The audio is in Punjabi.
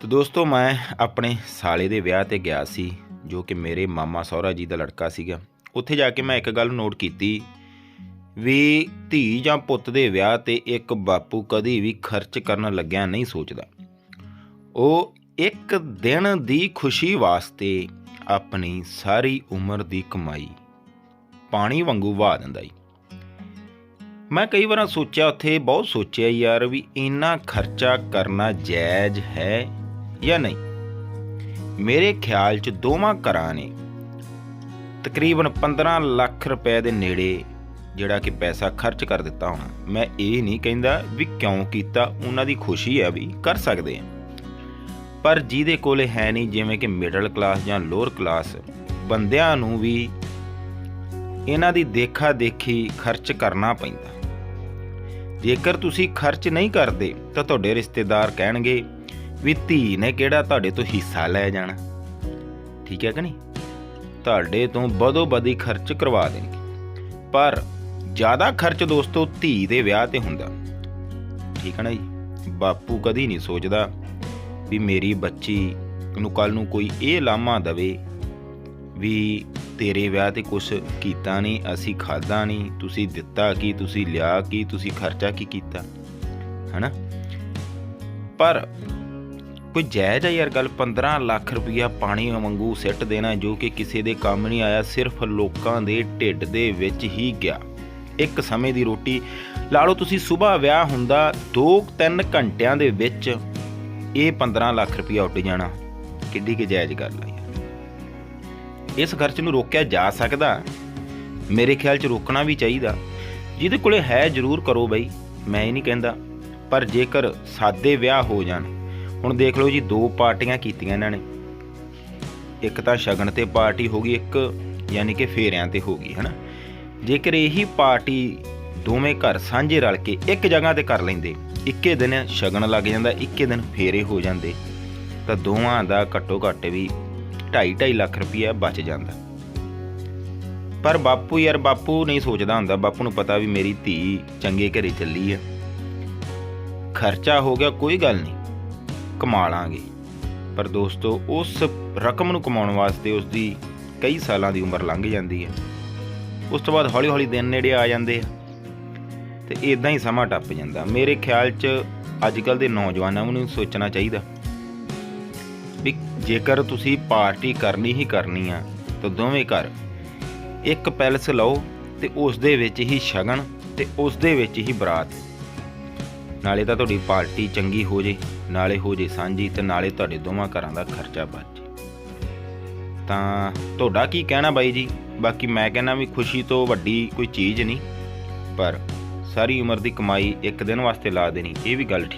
ਤੇ ਦੋਸਤੋ, ਮੈਂ ਆਪਣੇ ਸਾਲੇ ਦੇ ਵਿਆਹ ਤੇ ਗਿਆ ਸੀ, ਜੋ ਕਿ ਮੇਰੇ ਮਾਮਾ ਸਹੁਰਾ ਜੀ ਦਾ ਲੜਕਾ ਸੀਗਾ। ਉੱਥੇ ਜਾ ਕੇ ਮੈਂ ਇੱਕ ਗੱਲ ਨੋਟ ਕੀਤੀ ਵੀ ਧੀ ਜਾਂ ਪੁੱਤ ਦੇ ਵਿਆਹ ਤੇ ਇੱਕ ਬਾਪੂ ਕਦੀ ਵੀ ਖਰਚ ਕਰਨ ਲੱਗਿਆ ਨਹੀਂ ਸੋਚਦਾ। ਉਹ ਇੱਕ ਦਿਨ ਦੀ ਖੁਸ਼ੀ ਵਾਸਤੇ ਆਪਣੀ ਸਾਰੀ ਉਮਰ ਦੀ ਕਮਾਈ ਪਾਣੀ ਵਾਂਗੂ ਵਹਾ ਦਿੰਦਾ ਈ ਮੈਂ ਕਈ ਵਾਰ ਸੋਚਿਆ, ਉੱਥੇ ਬਹੁਤ ਸੋਚਿਆ ਯਾਰ ਵੀ ਇੰਨਾ ਖਰਚਾ ਕਰਨਾ ਜਾਇਜ਼ ਹੈ ਜਾਂ ਨਹੀਂ? ਮੇਰੇ ਖਿਆਲ 'ਚ ਦੋਵਾਂ ਘਰਾਂ ਨੇ। ਤਕਰੀਬਨ 15 ਲੱਖ ਰੁਪਏ ਦੇ ਨੇੜੇ ਜਿਹੜਾ ਕਿ ਪੈਸਾ ਖਰਚ ਕਰ ਦਿੱਤਾ ਹੋਣਾ। ਮੈਂ ਇਹ ਨਹੀਂ ਕਹਿੰਦਾ ਵੀ ਕਿਉਂ ਕੀਤਾ, ਉਹਨਾਂ ਦੀ ਖੁਸ਼ੀ ਹੈ ਵੀ ਕਰ ਸਕਦੇ ਆ ਪਰ ਜਿਹਦੇ ਕੋਲੇ ਹੈ ਨਹੀਂ, ਜਿਵੇਂ ਕਿ ਮਿਡਲ ਕਲਾਸ ਜਾਂ ਲੋਅਰ ਕਲਾਸ ਬੰਦਿਆਂ ਨੂੰ ਵੀ ਇਹਨਾਂ ਦੀ ਦੇਖਾ ਦੇਖੀ ਖਰਚ ਕਰਨਾ ਪੈਂਦਾ। ਜੇਕਰ ਤੁਸੀਂ ਖਰਚ ਨਹੀਂ ਕਰਦੇ, ਤਾਂ ਤੁਹਾਡੇ ਰਿਸ਼ਤੇਦਾਰ ਕਹਿਣਗੇ ਵੀ ਧੀ ਨੇ ਕਿਹੜਾ ਤੁਹਾਡੇ ਤੋਂ ਹਿੱਸਾ ਲੈ ਜਾਣਾ? ਠੀਕ ਹੈ ਕਿ ਨਹੀਂ? ਤੁਹਾਡੇ ਤੋਂ ਬਦੋ ਬਦੀ ਖਰਚ ਕਰਵਾ ਦੇਣਗੇ। ਪਰ ਜ਼ਿਆਦਾ ਖਰਚ ਦੋਸਤੋ ਧੀ ਦੇ ਵਿਆਹ ਤੇ ਹੁੰਦਾ। ਠੀਕ ਹੈ ਨਾ ਜੀ? ਬਾਪੂ ਕਦੀ ਨਹੀਂ ਸੋਚਦਾ ਵੀ ਮੇਰੀ ਬੱਚੀ ਨੂੰ ਕੱਲ ਨੂੰ ਕੋਈ ਇਹ ਲਾਮਾ ਦਵੇ ਵੀ ਤੇਰੇ ਵਿਆਹ ਤੇ ਕੁਝ ਕੀਤਾ ਨਹੀਂ, ਅਸੀਂ ਖਾਦਾ ਨਹੀਂ, ਤੁਸੀਂ ਦਿੱਤਾ ਕੀ, ਤੁਸੀਂ ਲਿਆ ਕੀ, ਤੁਸੀਂ ਖਰਚਾ ਕੀ ਕੀਤਾ? ਹਨਾ ਪਰ ਕੋਈ ਜਾਇਜ਼ ਆ ਯਾਰ ਗੱਲ? 15 ਲੱਖ ਰੁਪਇਆ ਪਾਣੀ ਵਾਂਗੂ ਸਿੱਟ ਦੇਣਾ ਜੋ ਕਿ ਕਿਸੇ ਦੇ ਕੰਮ ਨਹੀਂ ਆਇਆ, ਸਿਰਫ ਲੋਕਾਂ ਦੇ ਢਿੱਡ ਦੇ ਵਿੱਚ ਹੀ ਗਿਆ। ਇੱਕ ਸਮੇਂ ਦੀ ਰੋਟੀ। ਲਾ ਲਓ ਤੁਸੀਂ ਸਵੇਰ ਵਿਆਹ ਹੁੰਦਾ 2-3 ਘੰਟਿਆਂ ਦੇ ਵਿੱਚ ਇਹ 15 ਲੱਖ ਰੁਪਇਆ ਉੱਡ ਜਾਣਾ। ਕਿੱਡੀ ਕਿ ਜਾਇਜ਼ ਗੱਲ ਆ ਇਸ ਖਰਚ ਨੂੰ ਰੋਕਿਆ ਜਾ ਸਕਦਾ। ਮੇਰੇ ਖਿਆਲ 'ਚ ਰੋਕਣਾ ਵੀ ਚਾਹੀਦਾ। ਜਿਹਦੇ ਕੋਲੇ ਹੈ ਜ਼ਰੂਰ ਕਰੋ ਬਈ, ਮੈਂ ਇਹ ਨਹੀਂ ਕਹਿੰਦਾ। ਪਰ ਜੇਕਰ ਸਾਦੇ ਵਿਆਹ ਹੋ ਜਾਣ ਹੁਣ ਦੇਖ ਲਓ ਜੀ, ਦੋ ਪਾਰਟੀਆਂ ਕੀਤੀਆਂ ਇਹਨਾਂ ਨੇ। ਇੱਕ ਤਾਂ ਸ਼ਗਨ ਤੇ ਪਾਰਟੀ ਹੋ ਗਈ, ਇੱਕ ਯਾਨੀ ਕਿ ਫੇਰਿਆਂ ਤੇ ਹੋ ਗਈ, ਹਨਾ? ਜੇਕਰ ਇਹੀ ਪਾਰਟੀ ਦੋਵੇਂ ਘਰ ਸਾਂਝੇ ਰਲ ਕੇ ਇੱਕ ਜਗ੍ਹਾ ਤੇ ਕਰ ਲੈਂਦੇ, ਇੱਕੇ ਦਿਨ ਸ਼ਗਨ ਲੱਗ ਜਾਂਦਾ, ਇੱਕੇ ਦਿਨ ਫੇਰੇ ਹੋ ਜਾਂਦੇ, ਤਾਂ ਦੋਵਾਂ ਦਾ ਘੱਟੋ ਘੱਟ ਵੀ 2.5 ਲੱਖ ਰੁਪਇਆ ਬਚ ਜਾਂਦਾ। ਪਰ ਬਾਪੂ ਯਾਰ, ਬਾਪੂ ਨਹੀਂ ਸੋਚਦਾ ਹੁੰਦਾ, ਬਾਪੂ ਨੂੰ ਪਤਾ ਵੀ ਮੇਰੀ ਧੀ ਚੰਗੇ ਘਰੇ ਚੱਲੀ ਆ। ਖਰਚਾ ਹੋ ਗਿਆ, ਕੋਈ ਗੱਲ ਨਹੀਂ। ਕਮਾ ਲਾਂਗੇ। ਪਰ ਦੋਸਤੋ, ਉਸ ਰਕਮ ਨੂੰ ਕਮਾਉਣ ਵਾਸਤੇ ਉਸ ਦੀ ਕਈ ਸਾਲਾਂ ਦੀ ਉਮਰ ਲੰਘ ਜਾਂਦੀ ਹੈ। ਉਸ ਤੋਂ ਬਾਅਦ ਹੌਲੀ ਹੌਲੀ ਦਿਨ ਨੇੜੇ ਆ ਜਾਂਦੇ ਆ ਤੇ ਇਦਾਂ ਹੀ ਸਮਾਂ ਟੱਪ ਜਾਂਦਾ। ਮੇਰੇ ਖਿਆਲ 'ਚ ਅੱਜ ਕੱਲ ਦੇ ਨੌਜਵਾਨਾਂ ਨੂੰ ਸੋਚਣਾ ਚਾਹੀਦਾ ਵੀ ਜੇਕਰ ਤੁਸੀਂ ਪਾਰਟੀ ਕਰਨੀ ਹੀ ਕਰਨੀ ਆ, ਤਾਂ ਦੋਵੇਂ ਘਰ ਇੱਕ ਪੈਲਸ ਲਓ ਤੇ ਉਸ ਦੇ ਵਿੱਚ ਹੀ ਸ਼ਗਨ ਤੇ ਉਸ ਦੇ ਵਿੱਚ ਹੀ ਬਰਾਤ। ਨਾਲੇ ਤਾਂ ਤੁਹਾਡੀ ਪਾਰਟੀ ਚੰਗੀ ਹੋ ਜੇ, ਨਾਲੇ ਹੋ ਜੇ ਸਾਂਝੀ ਤੇ ਨਾਲੇ ਤੁਹਾਡੇ ਦੋਵਾਂ ਘਰਾਂ ਦਾ ਖਰਚਾ ਬਚ ਜੇ। ਤਾਂ ਤੁਹਾਡਾ ਕੀ ਕਹਿਣਾ ਬਾਈ ਜੀ? ਬਾਕੀ ਮੈਂ ਕਹਿੰਦਾ ਵੀ ਖੁਸ਼ੀ ਤੋਂ ਵੱਡੀ ਕੋਈ ਚੀਜ਼ ਨਹੀਂ, ਪਰ ਸਾਰੀ ਉਮਰ ਦੀ ਕਮਾਈ ਇੱਕ ਦਿਨ ਵਾਸਤੇ ਲਾ ਦੇਣੀ, ਇਹ ਵੀ ਗੱਲ ਠੀਕ